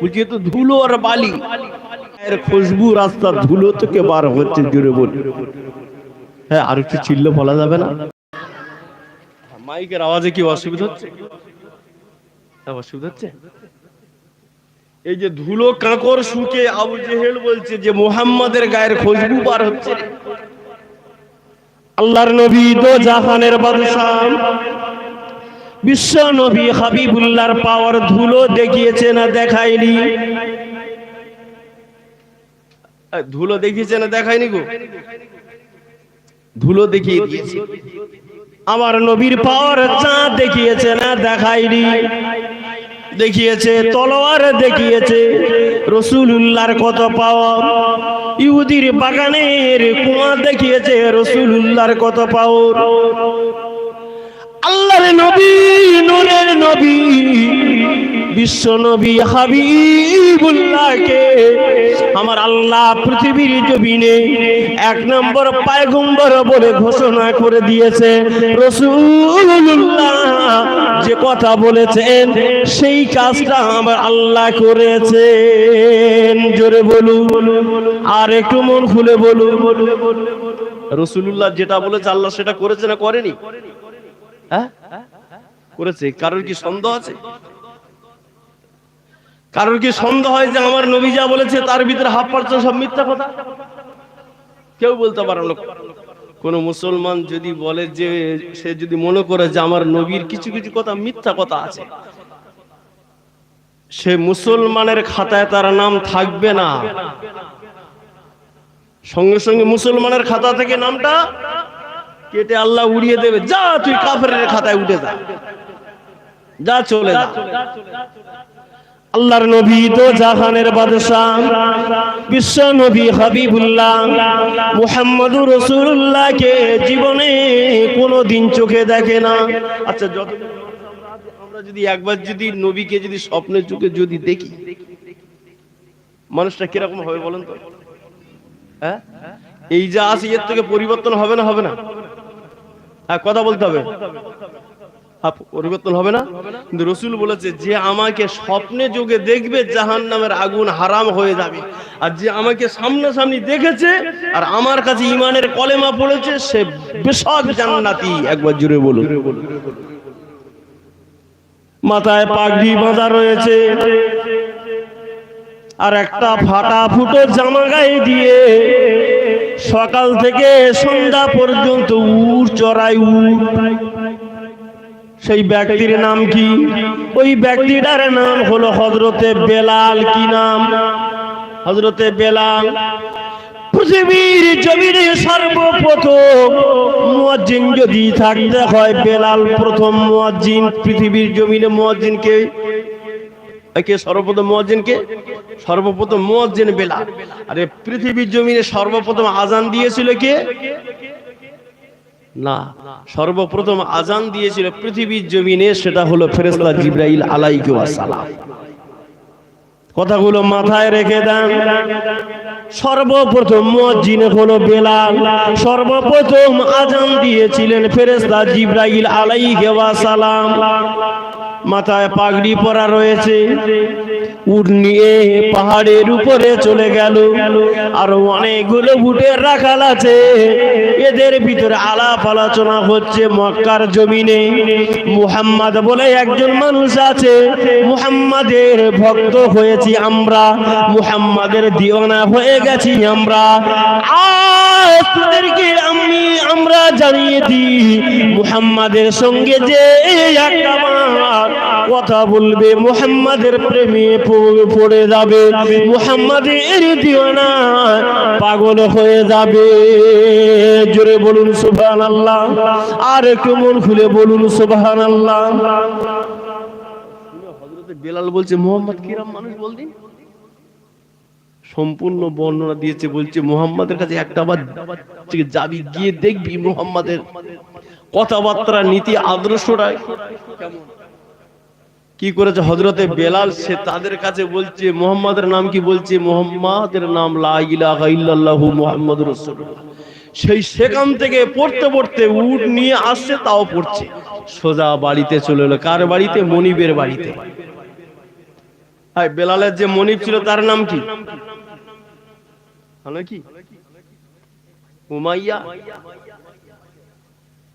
বলছি তো ধুলো আর বালি। খুশবু রাস্তা ধুলো থেকে বার হচ্ছে জুড়ে বল। হ্যাঁ আর একটু বলা যাবে না? মাইকের আওয়াজে কি অসুবিধা হচ্ছে? হ্যাঁ, অসুবিধা হচ্ছে? এই যে ধুলো কাঁকর শুকে আবু জেহেল বলছে যে মোহাম্মদের গায়ের খুশবু বার হচ্ছে। আল্লাহর নবী দো জাহানের বাদশাহ। বিশ্ব নবী হাবিবুল্লাহর পাওয়ার ধুলো দেখিয়েছে না দেখায়নি? ধুলো দেখিয়েছে না দেখায়নি গো? ধুলো দেখিয়ে দিয়েছে। আমার নবীর পাওয়ার চাঁদ দেখিয়েছে না দেখায়নি? দেখিয়েছে তলোয়ার দেখিয়েছে রসুলুল্লাহর কত পাওয়া? ইহুদির বাগানের কুয়া দেখিয়েছে রসুলুল্লাহর কত পাওয়ার আল্লাহর নবী, নূরের নবী, বিশ্ব নবী হাবিবুল্লাহকে আমার আল্লাহ পৃথিবীর জমিনে এক নম্বর পায়গম্বর বলে ঘোষণা করে দিয়েছে। রসুল্লাহ যে কথা বলেছেন, সেই কাজটা আমার আল্লাহ করেছেন। জোরে বলুন, আর একটু মন খুলে বলুন। রসুল্লাহ যেটা বলেছে, আল্লাহ সেটা করেছে না করেনি? করেছে। কারোর কি সন্দেহ আছে? কারোর কি সন্দেহ হয় যে আমার নবী যা বলেছে তার ভিতরে হাফ পার্সেন্ট সব মিথ্যা কথা? কেউ বলতে পারে না। কোন মুসলমান যদি বলে যে সে যদি মনে করে যে আমার নবীর কিছু কিছু কথা মিথ্যা কথা আছে, সে মুসলমানের খাতায় তার নাম থাকবে না। সঙ্গে সঙ্গে মুসলমানের খাতা থেকে নামটা কেটে আল্লাহ উড়িয়ে দেবে। যা, তুই কাফের খাতায় উঠে যা। যা চলে যা। আল্লাহর নবী তো জাহানের বাদশাহ। বিশ্ব নবী হাবিবুল্লাহ। মুহাম্মদুর রাসূলুল্লাহকে জীবনে কোনো দিন চোখে দেখে না। আচ্ছা যত আমরা যদি একবার যদি নবীকে যদি স্বপ্নের চোখে যদি দেখি, মানুষটা কীরকম হবে বলেন তো? হ্যাঁ? এই যা আছে এর থেকে পরিবর্তন হবে না হবে না? হ্যাঁ কথা বলতে হবে। হ্যাঁ, পরিবর্তন হবে না? কিন্তু রসুল বলেছে যে আমাকে স্বপ্নে যোগে দেখবে জাহান নামের আগুন হারাম হয়ে যাবে। আর যে আমাকে সামনাসামনি দেখেছে আর আমার কাছে ইমানের কলেমা পড়েছে সে বেশক জান্নাতি। একবার জুড়ে বলুন। মাথায় পাগড়ি বাঁধা রয়েছে আর একটা ফাটা ফুটো জামা গায়ে দিয়ে সকাল থেকে সন্ধ্যা পর্যন্ত উড় চড়াই উট সেই ব্যক্তির নাম কি? ওই ব্যক্তিটার নাম হলো হজরতে বেলাল কি নাম? হজরতে বেলাল। পৃথিবীর জমিনে সর্বপ্রথম মুয়াজ্জিন যদি থাকতে হয়, বেলাল প্রথম মুয়াজ্জিন। পৃথিবীর জমিনে মুয়াজ্জিনকে কে সর্বপ্রথম মুয়াজ্জিনকে? সর্বপ্রথম মুয়াজ্জিন বেলাল আরে পৃথিবীর জমিনে সর্বপ্রথম আজান দিয়েছিল কে? না, সর্বপ্রথম আজান দিয়েছিল পৃথিবীর জমিনে, সেটা হলো ফেরেশতা জিব্রাইল আলাইহি ওয়াসালাম কথাগুলো মাথায় রেখে দেন। সর্বপ্রথম মুয়াজ্জিন হলো বেলাল। সর্বপ্রথম আজান দিয়েছিলেন ফেরেশতা জিব্রাইল আলাইহি ওয়াসালাম মাথায় পাগড়ি পরা রয়েছে। উট নিয়ে পাহাড়ের উপরে চলে গেল। আর অনেকগুলো উটের রাখাল আছে। এদের ভিতরে আলাপ আলোচনা হচ্ছে মক্কার জমিনে। মুহাম্মদ বলে একজন মানুষ আছে, মুহাম্মাদের ভক্ত হয়েছি আমরা। মুহাম্মাদের দিওয়ানা হয়ে গেছি আমরা। আজ তোদেরকে আমরা জানিয়ে দিই, মুহাম্মাদের সঙ্গে যে কথা বলবে, মুহাম্মাদের প্রেমে পড়ে যাবে, মুহাম্মাদের দিওয়ানা পাগল হয়ে যাবে। জোরে বলুন সুবহান আল্লাহ আর একটু মন খুলে বলুন সুবহান আল্লাহ বেলাল বলছে, মোহাম্মদ কিরাম মানুষ বলদিন সম্পূর্ণ বর্ণনা দিয়েছে, বলছে, মোহাম্মদের কাছে একটা বার যাবি, গিয়ে দেখবি মোহাম্মদের কথাবার্তা, নীতি, আদর্শটা কি করেছে হজরতে বেলাল? সে তাদের কাছে বলছে, মোহাম্মদের নাম কি? বলছে, মোহাম্মদের নাম লা ইলাহা ইল্লাল্লাহু মুহাম্মাদুর রাসূলুল্লাহ। সেই সেখান থেকে পড়তে পড়তে উট নিয়ে আসছে, তাও পড়ছে। সোজা বাড়িতে চলে এলো। কার বাড়িতে? মনিবের বাড়িতে। বেলালের যে মনিব ছিল, তার নাম কি? হলো কি? উমাইয়া।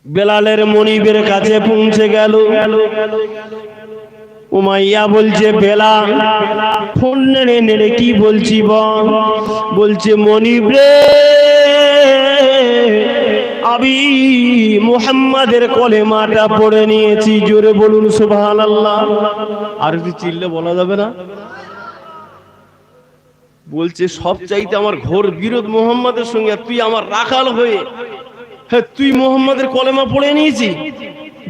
বেলালের মনিবের কাছে পৌঁছে গেল। উমাইয়া বলছে বেলা ফোন নেড়ে নেড়ে কি বলছি বল? বলছে মনিব রে আমি মুহাম্মাদের কলেমাটা পড়ে নিয়েছি। জোরে বলুন সুবহানাল্লাহ। আর একটু চিল্লে বলা যাবে না? বলছে, সব চাইতে আমার ঘোর বিরোধ মোহাম্মদের সঙ্গে তুই আমার রাখাল হয়ে হ্যাঁ তুই মোহাম্মদের কলেমা পড়ে নিয়েছি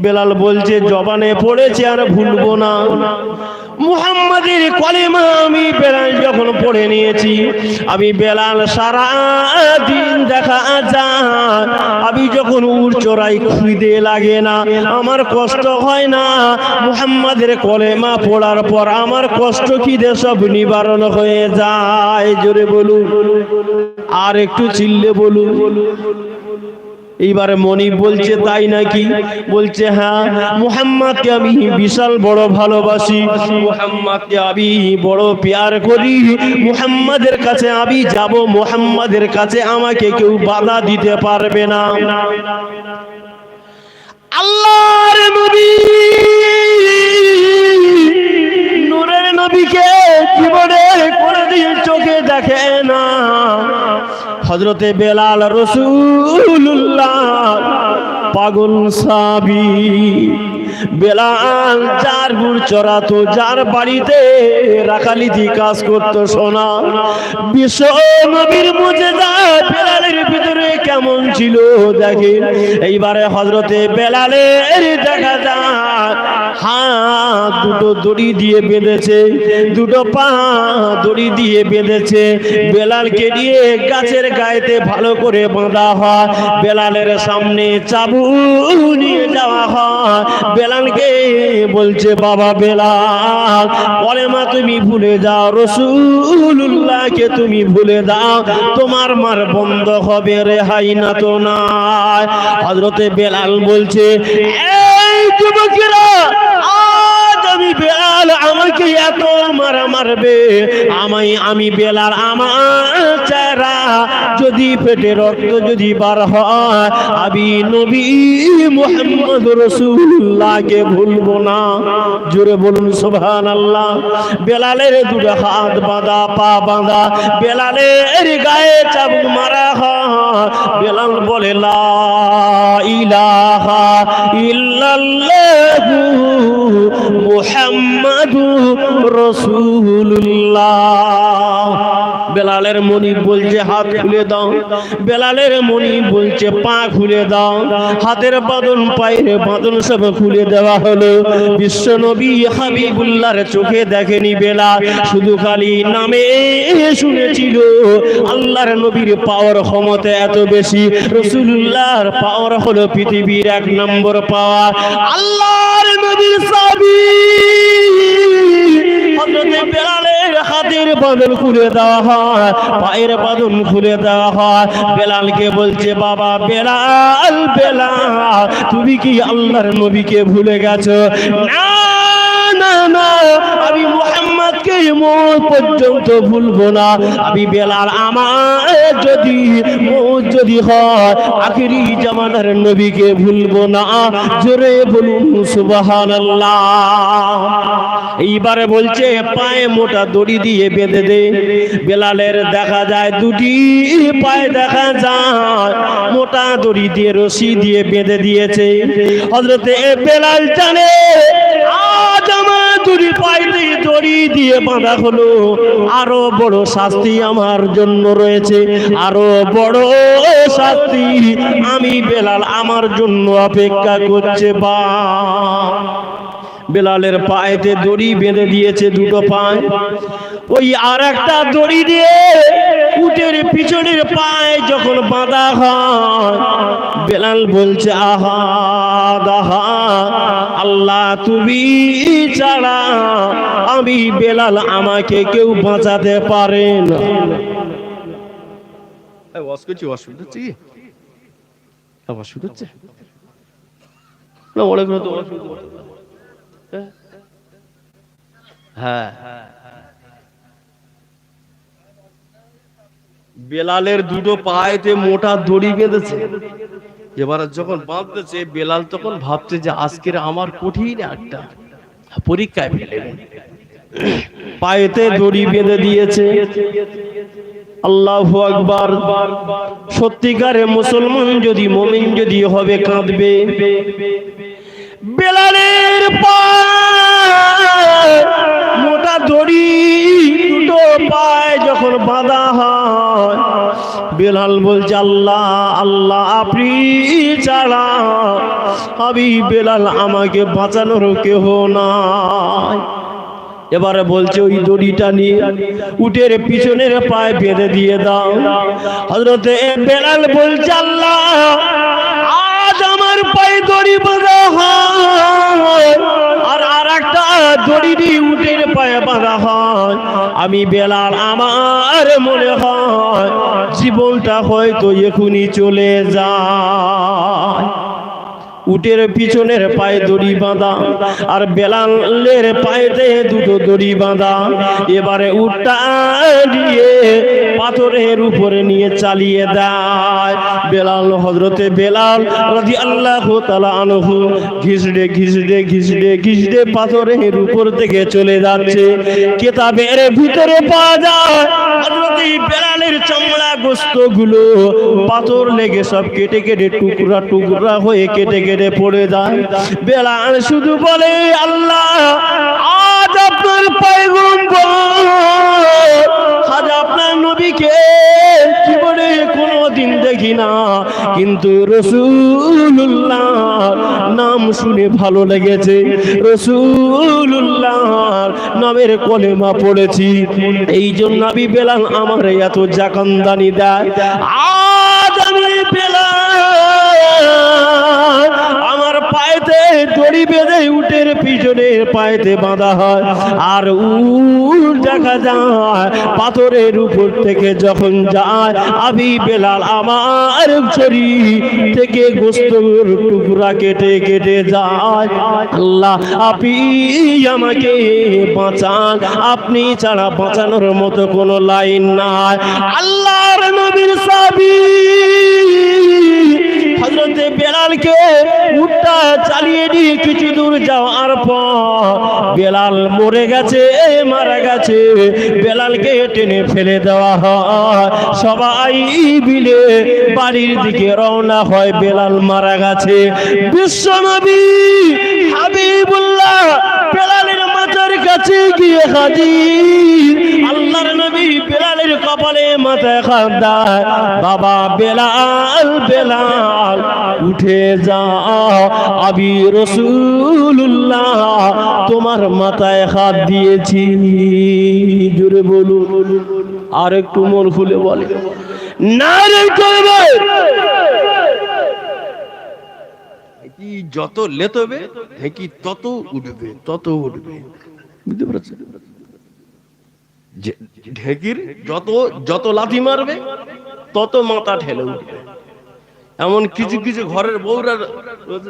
বেলাল বলছে, জবানে পড়েছে, আর ভুলবো না। মুহাম্মাদের কলেমা আমি বেলাল যখন পড়ে নিয়েছি, আমি বেলাল সারা দিন দেখা যায়। আমি যখন উড় চড়াই খুঁজে লাগে না, আমার কষ্ট হয় না। মুহাম্মাদের কলেমা পড়ার পর আমার কষ্ট খিদে সব নিবারণ হয়ে যায়। জোরে বলুন, আর একটু চিল্লে বলুন। এইবারে মনি বলছে, তাই নাকি? বলছে হ্যাঁ মুহাম্মাদকে আমি বিশাল বড় ভালোবাসি। মুহাম্মাদকে আমি বড় পেয়ার করি। মুহাম্মাদের কাছে আমি যাব। মুহাম্মাদের কাছে আমাকে কেউ বাধা দিতে পারবে না। আল্লাহর নবী নূরের নবীকে জীবনে করে দিয়ে চোখে দেখে না। হজরতে বেলাল রসুল্লাহ পাগল সাবি। বেলাল যার গুড় চড়াতো, যার বাড়িতে রাখালিতি কাজ করতো, সোনা। বিশ্ব নবীর যায় বেলালের ভিতরে কেমন ছিল, দেখে। এইবারে হজরতে বেলালের দেখা যায় হাত দুটো দড়ি দিয়ে বেঁধেছে, দুটো পা দড়ি দিয়ে বেঁধেছে। বেলালকে দিয়ে গাছের গায়েতে ভালো করে বাঁধা হয়, বেলালের সামনে চাবু নিয়ে যাওয়া হয়। বেলালকে বলছে, বাবা বেলাল পরে মা, তুমি ভুলে যাও রসুল্লাহকে তুমি ভুলে দাও, তোমার মার বন্ধ হবে রেহাই না তো নাই। হজরতে বেলাল বলছে, এই যুবকেরা বেলাল আমাকে এত মারা মারবে আমায় আমি বেলার আমার চেহারা যদি পেটে রক্ত যদি বার হয়, আমি নবী মোহাম্মদ রসুল্লাহকে ভুলবো না। জোরে বলুন সোভান আল্লাহ বেলালের দুটো হাত বাঁধা, পা বাঁধা, বেলালের গায়ে চাবুক মারা হয়। বেলাল বলে, লা ইলাহা রাসূলুল্লাহ। বেলালের মনি বলছে, হাত খুলে দাও। বেলালের মনি বলছে, পা খুলে দাও। হাতের বাঁধন, পায়ের বাঁধন সব খুলে দেওয়া হলো। বিশ্ব নবী হাবিবুল্লাহর চোখে দেখেনি বেলা শুধু খালি নামে শুনেছিল, আল্লাহর নবীর পাওয়ার ক্ষমতা এত বেশি রসুল্লাহর পাওয়ার হলো পৃথিবীর এক নম্বর পাওয়ার। আল্লাহর নবীর সাবি বেলালের হাতের বাঁধন খুলে দেওয়া হয়, পায়ের বাঁধন খুলে দেওয়া হয়, বেলালকে বলছে, বাবা, বেলাল বেলাল, তুমি কি আল্লাহর নবীকে ভুলে গেছো? না মৌত পর্যন্ত ভুলবো না। আমি বেলাল আমার যদি মৌত যদি হয়, আখিরি জামানার নবীকে ভুলবো না। জোরে বলুন, সুবহানাল্লাহ। এইবারে বলছে, পায়ে মোটা দড়ি দিয়ে বেঁধে দে। বেলালের দেখা যায়, দুটি পায়ে দেখা যায়। মোটা দড়ি দিয়ে রশি দিয়ে বেঁধে দিয়েছে। হজরতে বেলাল জানে আজ পাইতে দড়ি দিয়ে বাঁধা হলো। আরও বড় শাস্তি আমার জন্য রয়েছে। আরও বড় শাস্তি আমি বেলাল আমার জন্য অপেক্ষা করছে বা বেলালের পায়েতে দড়ি বেঁধে দিয়েছে দুটো পায়ে। ওই আর একটা দড়ি দিয়ে উটের পিছনের পায়ে যখন বাঁধা হয় বেলাল বলছে আহা দাহা আল্লাহ তুমি ছাড়া আমি বেলাল আমাকে কেউ বাঁচাতে পারে না। অসুবিধা অসুবিধা হচ্ছে কি অসুবিধা হচ্ছে না অনেক তো অসুবিধা হ্যাঁ। বেলালের দুটো পায়েতে মোটা দড়ি বেঁধেছে। এবার যখন বাঁধতেছে, বেলাল তখন ভাবছে যে আজকের আমার কঠিন একটা পরীক্ষায় ফেলে পায়েতে দড়ি বেঁধে দিয়েছে। আল্লাহ আকবার। সত্যিকারে মুসলমান যদি মমিন যদি হবে, কাঁদবে। বেলালের মোটা দড়ি দুটো পায় যখন বাঁধা হয়, বেলাল বলছে, আল্লাহ আল্লাহ, আপনি ছাড়া আমি বেলাল, আমাকে বাঁচানোর কেহ না এবারে বলছে, ওই দড়িটা নিয়ে উটের পিছনের পায়ে বেঁধে দিয়ে দাও। হজরতে বেলাল বলছে, আল্লাহ পায়ে দড়ি বাঁধা হয়। আর আর একটা দড়ি দিয়ে উটের পায়ে বাঁধা হয়। আমি বেলাল, আমার মনে হয় জীবনটা হয়তো এখনই চলে যায়। উটের পিছনের পায়ে দড়ি বাঁধা, আর বেলালের পায়েতে দুটো দড়ি বাঁধা। এবারে উটটা নিয়ে পাথরের উপরে নিয়ে চালিয়ে দেয়। বেলাল হজরতে বেলাল রাজি আল্লাহ আনহু ঘিসড়ে ঘিসড়ে ঘিসড়ে ঘিসড়ে পাথরের উপর থেকে চলে যাচ্ছে। কেতাবের ভিতরে পাওয়া যায় বেলালের চামড়া গোস্তগুলো পাথর লেগে সব কেটে কেটে টুকরা টুকরা হয়ে কেটে কেটে পড়ে যায়। বেলাল শুধু বলে, আল্লাহ, আজ আপনার পয়গম্বর। আজ আপনার নবীকে জীবনে কোনোদিন দেখি না। কিন্তু রসুল্লাহ নাম শুনে ভালো লেগেছে। রসুল্লাহ নামের কলেমা পড়েছি। এই জন্য আমি বেলাল আমার এত জাকান্দানি দেয়। আজ আমি বেলাল পায়েতে দড়ি বেঁধে উটের পিছনে পায়েতে বাঁধা হয়। আর উল দেখা যায়, পাথরের উপর থেকে যখন যায় আমি বেলাল আমার শরীর থেকে গোস্তর টুকরা কেটে কেটে যায়। আল্লাহ, আপনি আমাকে বাঁচান। আপনি ছাড়া বাঁচানোর মতো কোনো লাইন নাই। আল্লাহর নবীর সাবি বেলালকে উঠটা চালিয়ে দিয়ে কিছু দূর যাওয়ার পর বেলাল মরে গেছে, মারা গেছে। বেলালকে টেনে ফেলে দেওয়া হয়। সবাই বিলে বাড়ির দিকে রওনা হয়, বেলাল মারা গেছে। বিশ্বনবী হাবিবুল্লাহ বেলালের কাছে গিয়ে হাজির? আল্লাহর নবী বেলালের কপালে মাথায় দেয় বাবা বেলাল বেলাল উঠে যাও। আবি রসুল্লাহ তোমার মাথায় হাত দিয়েছি। জোরে বলুন। আর একটু মন খুলে বলে। না রে করবে কি যত লেতবে ঢেকি তত উঠবে তত উঠবে। বুঝতে পারছেন? ঢেকির যত যত লাথি মারবে, তত মাথা ঠেলে উঠবে। এমন কিছু কিছু ঘরের বউরা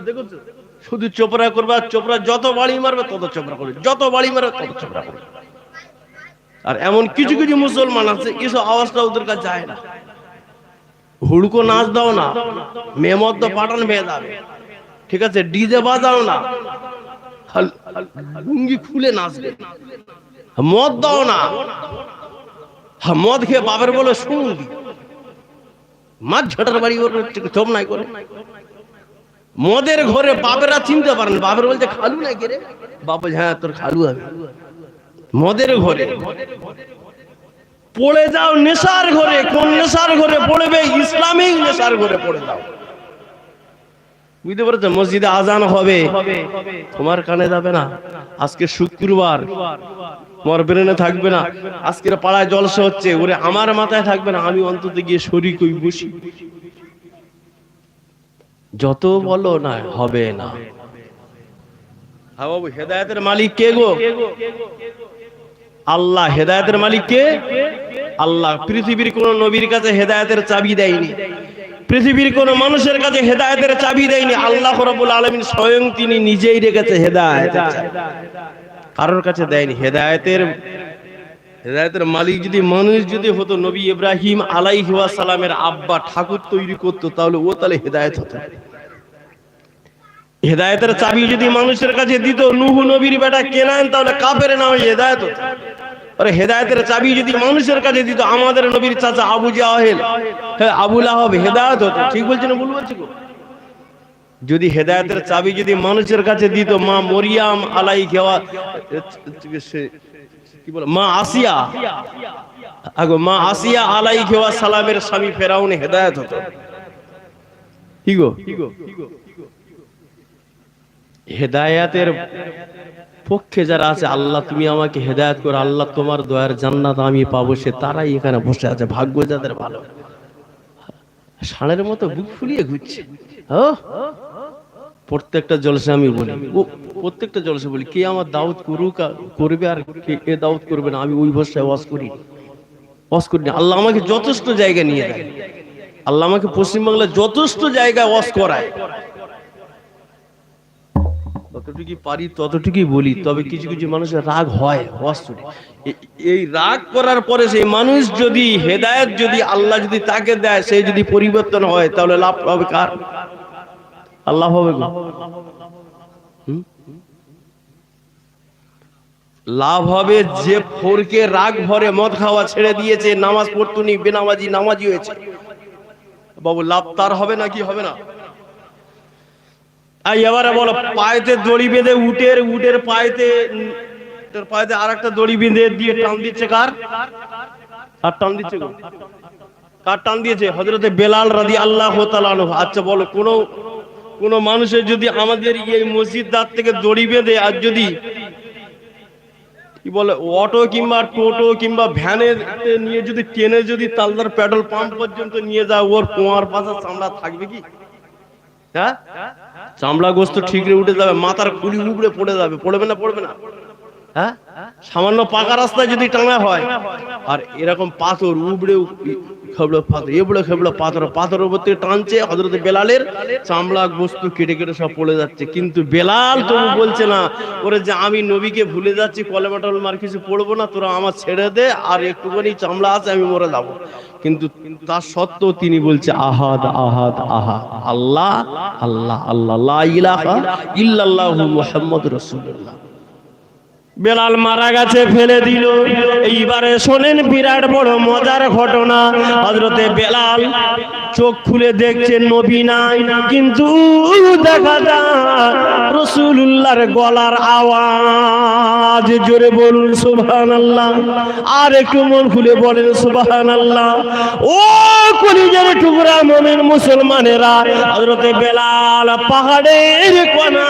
দেখছ শুধু চোপড়া করবে, আর চোপড়া যত বাড়ি মারবে, তত চোপড়া করবে। যত বাড়ি মারবে, তত চোপড়া করবে। আর এমন কিছু কিছু মুসলমান আছে কিছু আওয়াজটা ওদের কাছে যায় না। হুড়কো নাচ দাও না মেমত পাঠান বেয়ে যাবে ঠিক আছে, ডিজে বাজাও না। লুঙ্গি খুলে নাচবে। মদ দাও না। হ্যাঁ, মদ খেয়ে বাপের বলে শুনুন মাছ ঝটার বাড়ি চোপ নাই করে। মদের ঘরে বাপেরা চিনতে পারেন বাপের বলছে খালু না কে রে? বাপ হ্যাঁ তোর খালু হবে মদের ঘরে। পড়ে যাও নেশার ঘরে কোন নেশার ঘরে পড়বে? ইসলামিক নেশার ঘরে পড়ে যাও। বুঝতে পারছ মসজিদে আজান হবে। তোমার কানে যাবে না। আজকে শুক্রবার। তোমার ব্রেনে থাকবে না। পাড়ায় জলসা হচ্ছে। ওরে আমার মাথায় থাকবে না। আমি অন্তত গিয়ে শরীর কই বসি। যত বলো না, হবে না। বাবু হেদায়তের মালিক কে গো? আল্লাহ, হেদায়তের মালিক কে? আল্লাহ, পৃথিবীর কোন নবীর কাছে হেদায়তের চাবি দেয়নি। পৃথিবীর কোন মানুষের কাছে হেদায়তের চাবি দেয়নি। আল্লাহ রাব্বুল আলামিন স্বয়ং তিনি নিজেই রেখেছে হেদায়েত। কারোর কাছে দেয়নি। হেদায়েতের, হেদায়তের মালিক যদি মানুষ যদি হতো, নবী ইব্রাহিম সালামের আব্বা ঠাকুর তৈরি করতো, তাহলে ও তাহলে হেদায়েত হতো। হেদায়তের চাবি যদি মানুষের কাছে দিত, নুহু নবীর বেটা কেনান, তাহলে কাফের নামে হেদায়েত হতো। আরে হেদায়তের চাবি যদি মানুষের কাছে দিত, আমাদের নবীর চাচা আবু জাহেল। হ্যাঁ আবুল আহব হেদায়েত হতো। ঠিক বলছি না, ভুল বলছি যদি হেদায়তের চাবি যদি মানুষের কাছে দিত, মা মরিয়াম আলাই খেওয়া কি বলে? মা আসিয়া। আগো, মা আসিয়া আলাই খেওয়া সালামের স্বামী ফেরাউন হেদায়ত হতো। কি গো? হেদায়াতের পক্ষে যারা আছে, আল্লাহ তুমি আমাকে হেদায়ত করো, আল্লাহ তোমার দয়ার জান্নাত আমি পাবো, সে তারাই এখানে বসে আছে ভাগ্য যাদের ভালো। ষাঁড়ের মতো বুক ফুলিয়ে ঘুরছে। প্রত্যেকটা জলসে আমি বলি প্রত্যেকটা জলসে বলি, কে আমার দাউদ করুক করবে আর কে কে দাউদ করবে না, আমি ওই ভাষায় ওয়াজ করি। ওয়াজ করি না, আল্লাহ আমাকে যথেষ্ট জায়গা নিয়ে দেয়। আল্লাহ আমাকে পশ্চিমবাংলার যথেষ্ট জায়গায় ওয়াজ করায়। ততটুকুই পারি ততটুকুই বলি, তবে কিছু কিছু মানুষের রাগ হয় এই রাগ করার পরে সেই মানুষ যদি হেদায়েত যদি আল্লাহ যদি তাকে দেয়, সে যদি পরিবর্তন হয়, তাহলে লাভ হবে কার? আল্লাহ হবে লাভ হবে যে ফোরকে রাগ ভরে মদ খাওয়া ছেড়ে দিয়েছে, নামাজ পড়তুনি বেনামাজি, নামাজি হয়েছে। বাবু, লাভ তার হবে না কি হবে না? আর এবারে পায়েতে দড়ি বেঁধে উটের উটের পায়েতে উটের পায়েতে আর একটা দড়ি বেঁধে দিয়ে টান দিচ্ছে কার? আর টান দিচ্ছে কার টান দিয়েছে? হজরতে বেলাল রাদি আল্লাহ আচ্ছা বলো, কোন কোন মানুষের যদি আমাদের এই মসজিদ দ্বার থেকে দড়ি বেঁধে আর যদি, কি বলে, অটো কিংবা টোটো কিংবা ভ্যানে নিয়ে যদি টেনে যদি তালদার পেট্রোল পাম্প পর্যন্ত নিয়ে যায়, ওর কোয়ার পাশা চামড়া থাকবে কি? হ্যাঁ? চামড়া গোস্ত ঠিকরে উঠে যাবে, মাথার কুলি উপড়ে পড়ে যাবে, পড়বে না পড়বে না? হ্যাঁ? সামান্য পাকা রাস্তায় যদি টানা হয়, আর এরকম পাথর উবড়ে খেবড়ো পাথর পাথরের উপর থেকে টানছে বেলালের। গোস্ত কেটে কেটে সব পড়ে যাচ্ছে। কিন্তু বেলাল বলছে না, ওরে যে আমি নবীকে ভুলে যাচ্ছি, কলেমা টলমার কিছু পড়ব না, তোরা আমার ছেড়ে দে, আর একটুখানি চামড়া আছে, আমি মরে যাব। কিন্তু তার সত্ত্বেও তিনি বলছে, আহাদ আহাদ আহাদ, আল্লাহ আল্লাহ আল্লাহ ইলাহা ইল্লাল্লাহু মুহাম্মাদুর রাসূলুল্লাহ। বেলাল মারা গেছে, ফেলে দিল। এইবারে শোনেন, বিরাট বড় মজার ঘটনা। হজরতে বেলাল চোখ খুলে দেখছে নবী নাই। কিন্তু দেখা যায় রসুল্লাহর গলার আওয়াজ। জোরে বলুন সুবহান আল্লাহ আর একটু মন খুলে বলেন সুবহান আল্লাহ ও কলিজার টুকরা মোমেন মুসলমানেরা হজরতে বেলাল পাহাড়ের কোনা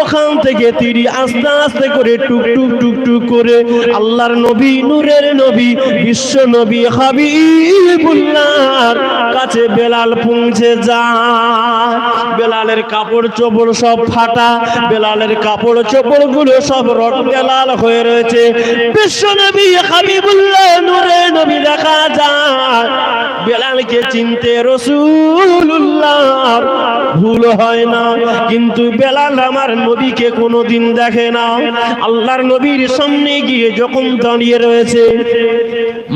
ওখান থেকে তিরি আস্তে আস্তে করে টুক টুক টুক টুক করে আল্লাহর নবী, নূরের নবী, বিশ্ব নবী হাবিবুল্লাহর কাছে বেলাল পৌঁছে যায়। বেলালের কাপড় চোপড় সব ফাটা, বেলালের কাপড় চোপড়গুলো সব রক্তে হয়ে রয়েছে। বিশ্ব নবী হাবিবুল্লাহ নূরের নবী দেখা যায়। বেলালকে চিনতে রসুল্লাহ ভুল হয় না, কিন্তু বেলাল আমার নবীকে কোনোদিন দেখে না। আল্লাহর নবীর সামনে গিয়ে যখন দাঁড়িয়ে রয়েছে,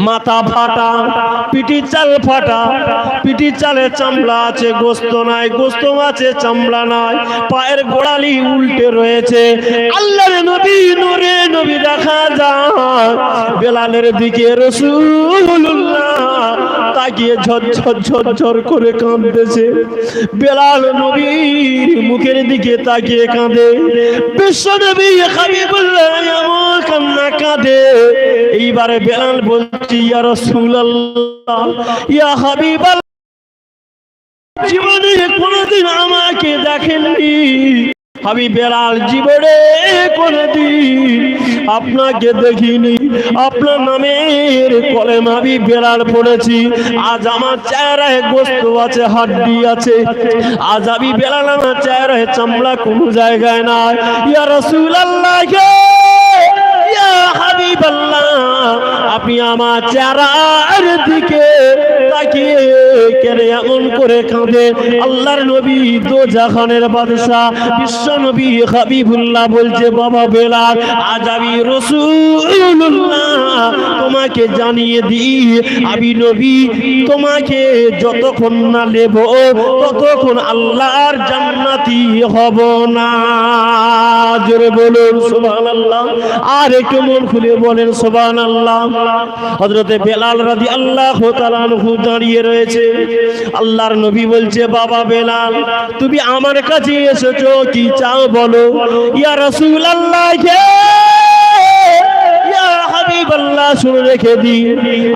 মাথা ফাটা পিটি চাল ফাটা পিটি চালে চামড়া আছে, গোস্ত নাই, গোস্ত আছে, চামড়া নাই, পায়ের গোড়ালি উল্টে রয়েছে। আল্লাহর নবী নূরে নবী দেখা যায়, বেলালের দিকে রসুল্লাহ তাকিয়ে ঝরঝর ঝরঝর করে কাঁদতেছে। বেলাল নবীর মুখের দিকে তাকিয়ে কাঁদে। বিশ্ব নবী হাবিবুল্লাহ এমন কান্না কাঁদে। এইবারে বেলাল বলছি, ইয়া রাসূলুল্লাহ, ইয়া হাবিবাল জীবনে কোনোদিন আমাকে দেখেননি। আমি বেড়াল জীবনে কোনদিন আপনাকে দেখিনি। আপনার নামের কলেম আমি বেড়াল পড়েছি। আজ আমার চেহারায় গোস্ত আছে, হাড্ডি আছে। আজ আমি বেলাল আমার চেহারায় চামড়া কোনো জায়গায় নাই। ইয়া রাসূলুল্লাহ, ইয়া হাবিবাল্লাহ, আপনি আমার চেহারার দিকে তাকিয়ে এমন করে কাঁদে। আল্লাহর নবী জাহানের বাদশাহ, বিশ্ব নবী হাবিবুল্লাহ বলছে, বাবা বেলাল, আজ আমি রসুল্লাহ তোমাকে জানিয়ে দিই, আমি নবী তোমাকে যতক্ষণ না নেব, ততক্ষণ আল্লাহর জান্নাতি হব না। জোরে বলুন, সুবহানাল্লাহ। আর একটু মন খুলে বলেন, সুবহানাল্লাহ। হযরতে বেলাল রাদিয়াল্লাহু তাআলা আনহু দাঁড়িয়ে রয়েছে। আল্লাহর নবী বলছে, বাবা বেলাল, তুমি আমার কাছে এসেছ, কি চাও বলো? ইয়া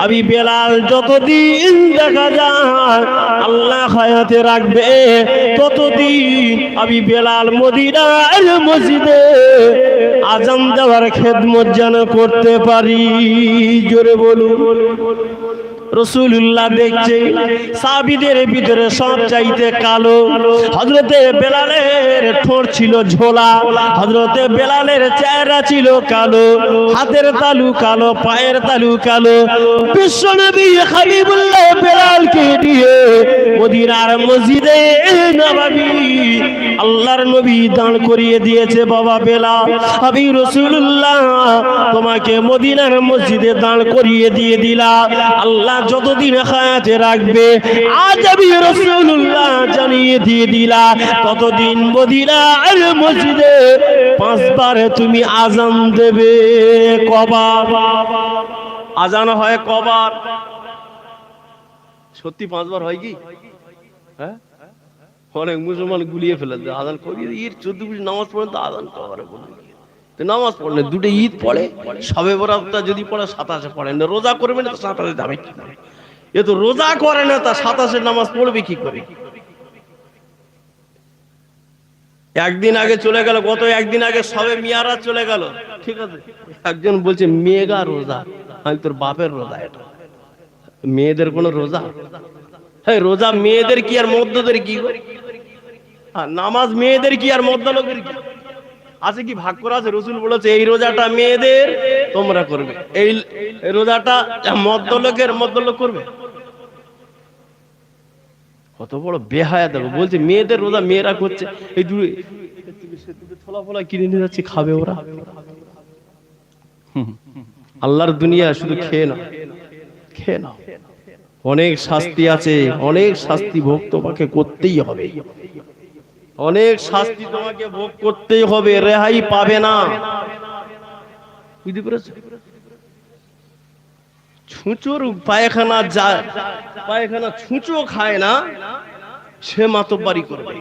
আমি বেলাল, যতদিন দেখা আল্লাহ রাখবে। ততদিন আমি বেলাল মসজিদে আজান দেওয়ার খেদমত যেন করতে পারি। জোরে বলুন। রসুল্লাহ দেখছে সাবিদের ভিতরে সব চাইতে কালো হজরতে বেলালের ঠোঁট ছিল ঝোলা হজরতে বেলালের চেহারা ছিল কালো, হাতের তালু কালো, পায়ের তালু কালো। বিশ্বনবী বেলালকে দিয়ে মদিনার মসজিদে আল্লাহর নবী দান করিয়ে দিয়েছে, বাবা বেলাল। আমি রসুল্লাহ তোমাকে মদিনার মসজিদে দাঁড় করিয়ে দিয়ে দিলাম। আল্লাহ যতদিন হায়াতে রাখবে, আজ আমি রসুল্লাহ জানিয়ে দিয়ে দিলা ততদিন মদিনার মসজিদে পাঁচবার তুমি আজান দেবে। কবার? আজান হয় কবার? সত্যি পাঁচবার হয় কি? হ্যাঁ? অনেক মুসলমান গুলিয়ে ফেলেছে, আজান করিয়ে ঈদ চোদ্দ নামাজ পড়েন তো আজান কবার বলে। নামাজ পড়লে দুটো ঈদ পড়ে, সবে যদি পড়ে, সাতাশে পড়ে। না রোজা করবে না, তো সাতাশে যাবে কি? এ তো রোজা করে না, তা নামাজ পড়বে কি করে? একদিন আগে চলে গেল, গত একদিন আগে সবে মিয়ারা চলে গেল, ঠিক আছে? একজন বলছে মেগা রোজা। আমি তোর বাপের রোজা এটা। মেয়েদের কোনো রোজা? হ্যাঁ রোজা মেয়েদের কি আর মধ্যদের কি নামাজ মেয়েদের কি আর মধ্য লোকের কি? আছে কি? ভাগ করা আছে? রসুল বলেছে, এই রোজাটা মেয়েদের, তোমরা করবে। এই রোজাটা মধ্য লোকের মধ্য লোক করবে? কত বড় বেহায়া দেখো। বলছে, মেয়েদের রোজা মেয়েরা করছে। এই দূরে ছোলা কিনে নিয়ে যাচ্ছে, খাবে ওরা। আল্লাহর দুনিয়া শুধু খেয়ে না খেয়ে নাও। অনেক শাস্তি আছে, অনেক শাস্তি ভোগ তোমাকে করতেই হবে। অনেক শাস্তি তোমাকে ভোগ করতেই হবে, রেহাই পাবে না। ছুঁচোর পায়খানা যা, পায়খানা ছুঁচো খায় না, সে মাতব্বারি করবে।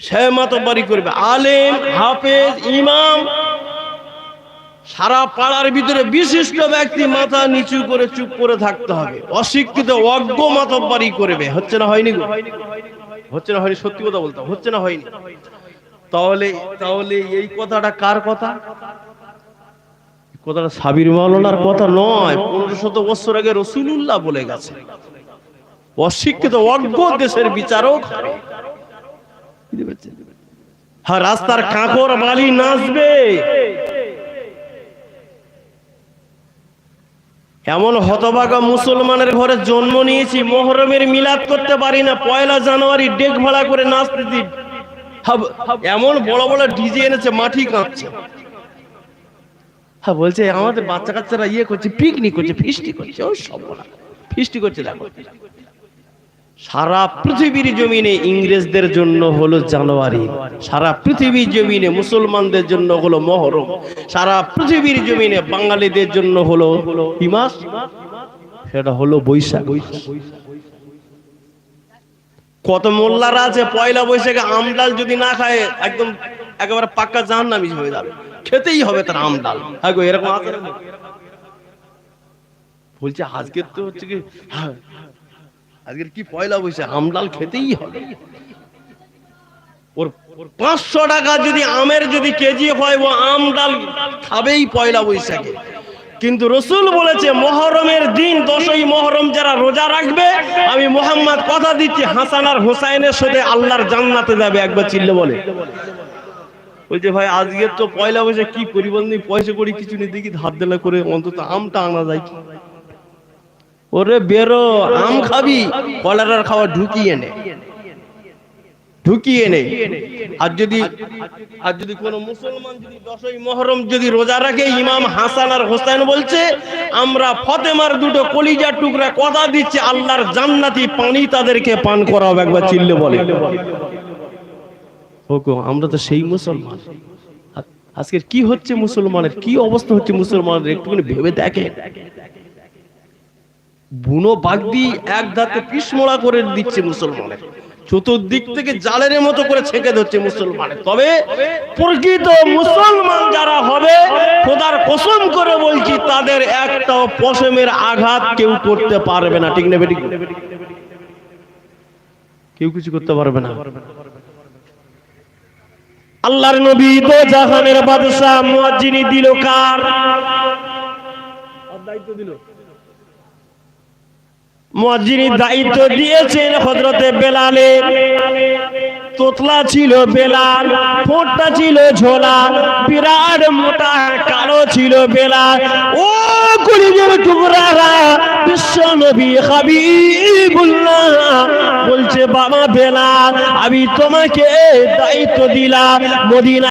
সে মাতব্বারি করবে। আলেম, হাফেজ, ইমাম, সারা পাড়ার ভিতরে বিশিষ্ট ব্যক্তি মাথা নিচু করে চুপ করে থাকতে হবে। অশিক্ষিত, অজ্ঞ মাতব্বারি করবে। হচ্ছে না হয়নি? হচ্ছে না হয়নি? সত্যি কথা বলতে হবে, হচ্ছে না হয়নি? তাহলে তাহলে এই কথাটা কার কথা? কথাটা সাবির মাওলানার কথা নয় পনেরো শত বছর আগে রসুলুল্লাহ বলে গেছে। অশিক্ষিত অজ্ঞ দেশের বিচারক? হ্যাঁ রাস্তার কাঁকর বালি নাচবে। এমন হতভাগা মুসলমানের ঘরে জন্ম নিয়েছি, মোহরমের মিলাদ করতে পারি না, পয়লা জানুয়ারি ডেক ভাড়া করে নাচতেছি। এমন বড় বড় ডিজে এনেছে, মাটি কাঁপছে। হ্যাঁ বলছে, আমাদের বাচ্চা কাচ্চারা ইয়ে করছে, পিকনিক করছে, ফিস্টি করছে ও সব ফিস্টি করছে দেখো। সারা পৃথিবীর জমিনে ইংরেজদের জন্য হলো জানুয়ারি। সারা পৃথিবীর জমিনে মুসলমানদের জন্য হলো মহরম। সারা পৃথিবীর জমিনে বাঙালিদের জন্য হলো কি মাস? সেটা হলো বৈশাখ। কত মোল্লারা আছে, পয়লা বৈশাখে আমডাল যদি না খায়, একদম একেবারে পাক্কা জাহান নামি হয়ে যাবে। খেতেই হবে তার আমডাল হ্যাঁ এরকম বলছে, আজকের তো হচ্ছে কি হ্যাঁ আজকের কি পয়লা বৈশাখ? আমডাল খেতেই হবে। ওর পাঁচশো টাকা যদি আমের যদি কেজি হয়, ও আম ডাল খাবেই পয়লা বৈশাখে। কিন্তু রসুল বলেছে, মহরমের দিন, দশই মহরম যারা রোজা রাখবে, আমি মোহাম্মদ কথা দিচ্ছি, হাসান আর হোসাইনের সাথে আল্লাহর জান্নাতে যাবে। একবার চিল্লে বলে। বলছে, ভাই আজকে তো পয়লা বৈশাখ, কি বলনি পয়সা করি, কিছু নেই দেখি ধার দেলা করে অন্তত আমটা আনা যায় ওরে বেরো আম খাবি? কলারার খাওয়া ঢুকিয়ে নে। ঢুকিয়ে নে। আর যদি আর যদি কোন মুসলমান যদি দশই মহরম যদি রোজা রাখে ইমাম হাসান আর হোসেন বলছে আমরা ফতেমার দুটো কলিজার টুকরা কথা দিচ্ছে আল্লাহর জান্নাতি পানি তাদেরকে পান করাবো একবার চিল্লে বলে। ওকো আমরা তো সেই মুসলমান। আজকের কি হচ্ছে মুসলমানের? কি অবস্থা হচ্ছে মুসলমানের? একটুখানি ভেবে দেখে বুনো বাগ দিয়ে এক ধাতে পিসমোড়া করে দিচ্ছে মুসলমানের চতুর্দিক থেকে জালের মতো করে ছেঁকে দিচ্ছে মুসলমানের তবে প্রকৃত মুসলমান যারা হবে, খোদার কসম করে বলছি, তাদের একটাও পশমের আঘাত কেউ করতে পারবে না। ঠিক না বেটি কেউ কিছু করতে পারবে না। আল্লাহর নবী তো জাহানের বাদশাহ মুয়াজ্জিনি দিল কার? দায়িত্ব দিল? মুয়াজ্জিনি দায়িত্ব দিয়েছেন হযরতে বেলালের তোতলা ছিল বেলাল ফোঁটটা ছিল ঝোলা, বিরাট মোটা, কালো ছিল বেলাল। ও কলিজের টুকরারা, বিশ্ব নবী হাবিবুল্লাহ বলছে, বাবা বেলাল, আমি তোমাকে দায়িত্ব দিলাম, মদিনা